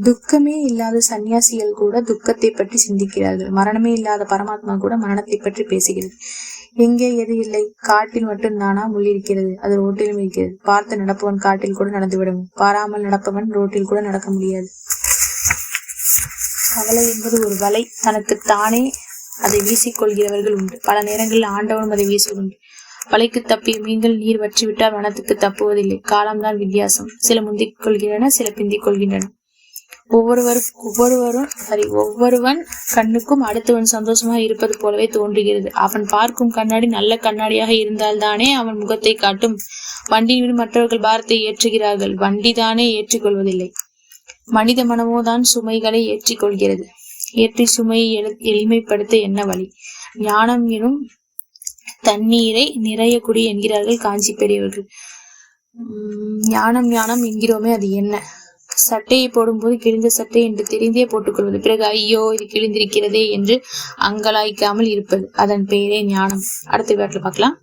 துக்கமே இல்லாத சன்னியாசிகள் கூட துக்கத்தை பற்றி சிந்திக்கிறார்கள். மரணமே இல்லாத பரமாத்மா கூட மரணத்தை பற்றி பேசுகிறது. எங்கே எது இல்லை காட்டில் மட்டும் தானா முள் இருக்கிறது? அது ரோட்டிலும் இருக்கிறது. பார்த்து நடப்பவன் காட்டில் கூட நடந்துவிடும். பாராமல் நடப்பவன் ரோட்டில் கூட நடக்க முடியாது. கவலை என்பது ஒரு வலை. தனக்கு தானே அதை வீசிக்கொள்கிறவர்கள் உண்டு. பல நேரங்களில் ஆண்டவனும் அதை வீசுவதுண்டு. வலைக்கு தப்பிய மீன்கள் நீர் வற்றிவிட்டால் வனத்துக்கு தப்புவதில்லை. காலம்தான் வித்தியாசம். சில முந்திக் கொள்கின்றன சில பிந்திக் கொள்கின்றன. ஒவ்வொருவரும் ஒவ்வொருவரும் சாரி ஒவ்வொருவன் கண்ணுக்கும் அடுத்தவன் சந்தோஷமாக இருப்பது போலவே தோன்றுகிறது. அவன் பார்க்கும் கண்ணாடி நல்ல கண்ணாடியாக இருந்தால்தானே அவன் முகத்தை காட்டும். வண்டியின் மற்றவர்கள் பாரத்தை ஏற்றுகிறார்கள். வண்டி தானே ஏற்றுக்கொள்வதில்லை. மனித மனமோதான் சுமைகளை ஏற்றிக்கொள்கிறது. ஏற்றி சுமையை எளி- எளிமைப்படுத்த என்ன வழி? ஞானம் எனும் தண்ணீரை நிறைய குடி என்கிறார்கள் காஞ்சி பெரியவர்கள். உம் ஞானம் ஞானம் என்கிறோமே அது என்ன? சட்டையை போடும்போது கிழிந்த சட்டை என்று தெரிந்தே போட்டுக்கொள்வது. பிறகு ஐயோ இது கிழிந்திருக்கிறதே என்று அங்கலாய்க்காமல் இருப்பது. அதன் பெயரே ஞானம். அடுத்த வீட்டில் பார்க்கலாம்.